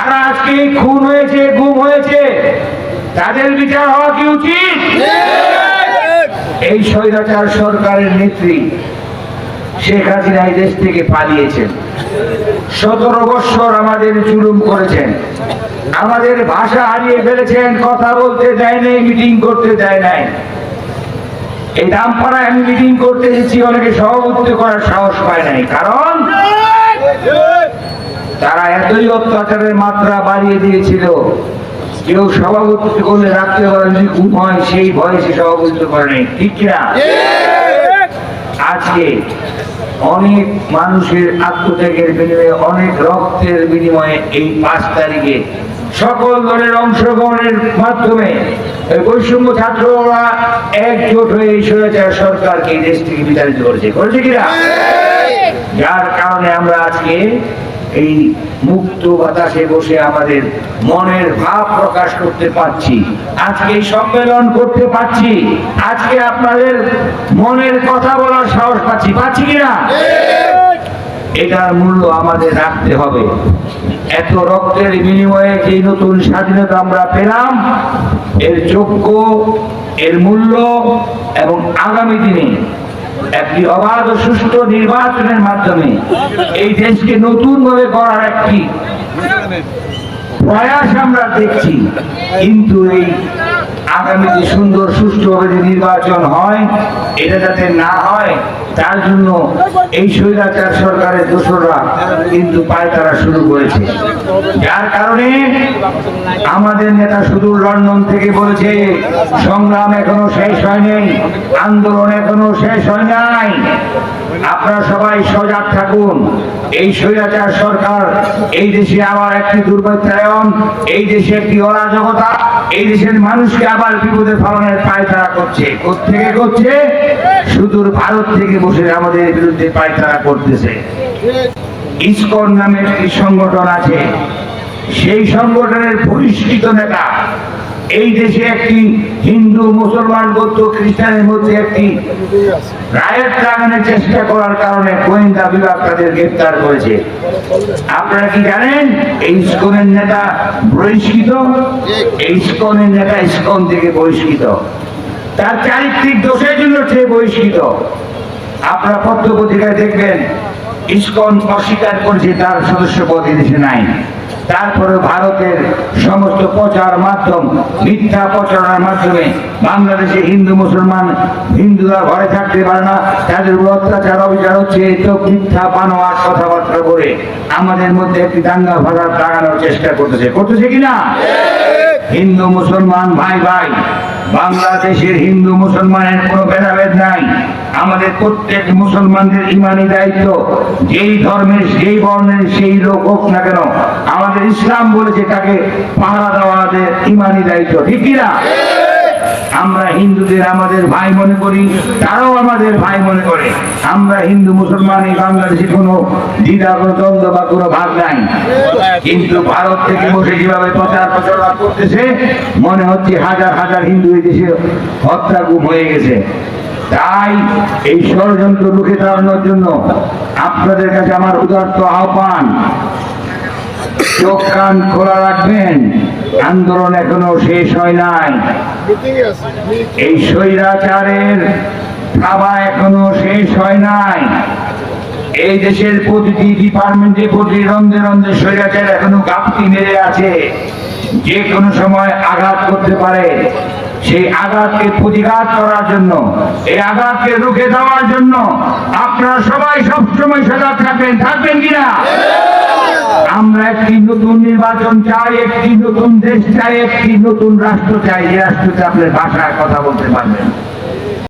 যারা আজকে খুন হয়েছে গুম হয়েছে। তাদের বিচার হওয়া কি উচিত? এই স্বৈরাচার সরকারের নেত্রী শেখ হাসিনা এই দেশ থেকে পালিয়েছেন। সতেরো বৎসর আমাদের জুলুম করেছেন। আমাদের ভাষা হারিয়ে ফেলেছেন কথা বলতে দেয় নাই মিটিং করতে দেয় নাই। এই দামপাড়ায় আমি মিটিং করতে এসেছি অনেকে সভাপতি করার সাহস পায় নাই। কারণ তারা এতই অত্যাচারের মাত্রা বাড়িয়ে দিয়েছিল। কেউ সভাপতি করলে রাত্রেবেলা যদি ঘুম হয় সেই ভয়ে সে সভাপতিত্ব করে নাই। ঠিক কিনা? আজকে অনেক মানুষের আত্মত্যাগের বিনিময়ে অনেক রক্তের বিনিময়ে এই পাঁচ তারিখে সকল দলের অংশগ্রহণের মাধ্যমে বৈষম্য ছাত্ররা একজোট হয়ে এই স্বৈরাচার সরকারকে এই দেশ থেকে বিতাড়িত করেছে। করেছে কিনা? যার কারণে আমরা আজকে এই মুক্ত বাতাসে বসে আমাদের মনের ভাব প্রকাশ করতে পারছি। আজকে এই সম্মেলন করতে পারছি। আজকে আপনাদের মনের কথা বলার সাহস পাচ্ছি। পাচ্ছি কিনা? এটার মূল্য আমাদের রাখতে হবে। এত রক্তের বিনিময়ে যে নতুন স্বাধীনতা আমরা পেলাম, এর যোগ্য, এর মূল্য এবং আগামী দিনে একটি অবাধ ও সুষ্ঠু নির্বাচনের মাধ্যমে এই দেশকে নতুন ভাবে গড়ার একটি প্রয়াস আমরা দেখছি। কিন্তু এই আগামীতে সুন্দর, সুষ্ঠুভাবে যে নির্বাচন হয়, এটা যাতে না হয়, তার জন্য এই স্বৈরাচার সরকারের দোষরা কিন্তু পায়তারা শুরু করেছে। যার কারণে আমাদের নেতা সুদূর লন্ডন থেকে বলেছে, সংগ্রাম এখনও শেষ হয়নি আন্দোলন এখনও শেষ হয় নাই। আপনারা সবাই সজাগ থাকুন। এই স্বৈরাচার সরকার, এই দেশে আবার একটি দুর্বৃত্তায়ন, এই দেশে একটি অরাজকতা এই দেশের মানুষকে আবার বিপদে ফলনের পায়তারা করছে। কোথেকে করছে? সুদূর ভারত থেকে বসে আমাদের বিরুদ্ধে পায়তারা করতেছে। ইস্কন নামের একটি সংগঠন আছে। সেই সংগঠনের পরিষ্কৃত নেতা এই দেশে একটি হিন্দু, মুসলমান, বৌদ্ধ, খ্রিস্টানের মধ্যে একটি রায়ত লাগানোর চেষ্টা করার কারণে গোয়েন্দা বিভাগ তাদের গ্রেপ্তার করেছে। আপনারা কি জানেন, এই ইস্কনের নেতা বহিষ্কৃত? এই ইস্কনের নেতা ইস্কন থেকে বহিষ্কৃত। তার চারিত্রিক দোষের জন্য সে বহিষ্কৃত। আপনারা পত্র পত্রিকায় দেখবেন, ইস্কন অস্বীকার করেছে তার সদস্য পদ দেশে নাই। তারপরে ভারতের সমস্ত প্রচার মাধ্যম মিথ্যা প্রচারণার মাধ্যমে বাংলাদেশে হিন্দু মুসলমান হিন্দুরা ঘরে থাকতে পারে না। তাদের উপর অত্যাচার অবিচার হচ্ছে তো মিথ্যা বানোয়ার কথাবার্তা করে আমাদের মধ্যে একটি দাঙ্গা ভাড়া লাগানোর চেষ্টা করতেছে। করতেছে কিনা হিন্দু মুসলমান ভাই ভাই বাংলাদেশের হিন্দু মুসলমানের কোনো ভেদাভেদ নাই। আমাদের প্রত্যেক মুসলমানদের ইমানি দায়িত্ব, যেই ধর্মের সেই বর্ণের, সেই লোক হোক না কেন, আমাদের ইসলাম বলেছে তাকে পাহারা দেওয়া আমাদের ইমানি দায়িত্ব। ঠিক কিনা আমরা হিন্দুদের আমাদের ভাই মনে করি, তারাও আমাদের ভাই মনে করে। আমরা হিন্দু, মুসলমান, এই বাংলাদেশে কোনো দ্বিধা কোনো দ্বন্দ্ব বা কোনো ভাগ নাই। কিন্তু ভারত থেকে বসে যেভাবে প্রচার প্রচারণা করতেছে, মনে হচ্ছে হাজার হাজার হিন্দু এই দেশে হত্যা গুম হয়ে গেছে। তাই এই ষড়যন্ত্র রুখে দাঁড়ানোর জন্য আপনাদের কাছে আমার উদার্ত আহ্বান। চোখ কান খোলা রাখবেন। আন্দোলন এখনও শেষ হয় নাই। এই স্বৈরাচারের থাবা এখনও শেষ হয় নাই। এই দেশের প্রতিটি ডিপার্টমেন্টে প্রতি রন্ধে রন্ধে স্বৈরাচার এখনও গাপটি মেরে আছে। যে কোনো সময় আঘাত করতে পারে। সেই আঘাতকে প্রতিঘাত করার জন্য, এই আঘাতকে রুখে দেওয়ার জন্য আপনারা সবাই সবসময় সজাগ থাকবেন থাকবেন কিনা আমরা একটি নতুন নির্বাচন চাই, একটি নতুন দেশ চাই, একটি নতুন রাষ্ট্র চাই এই রাষ্ট্রতে আপনার ভাষায় কথা বলতে পারবেন।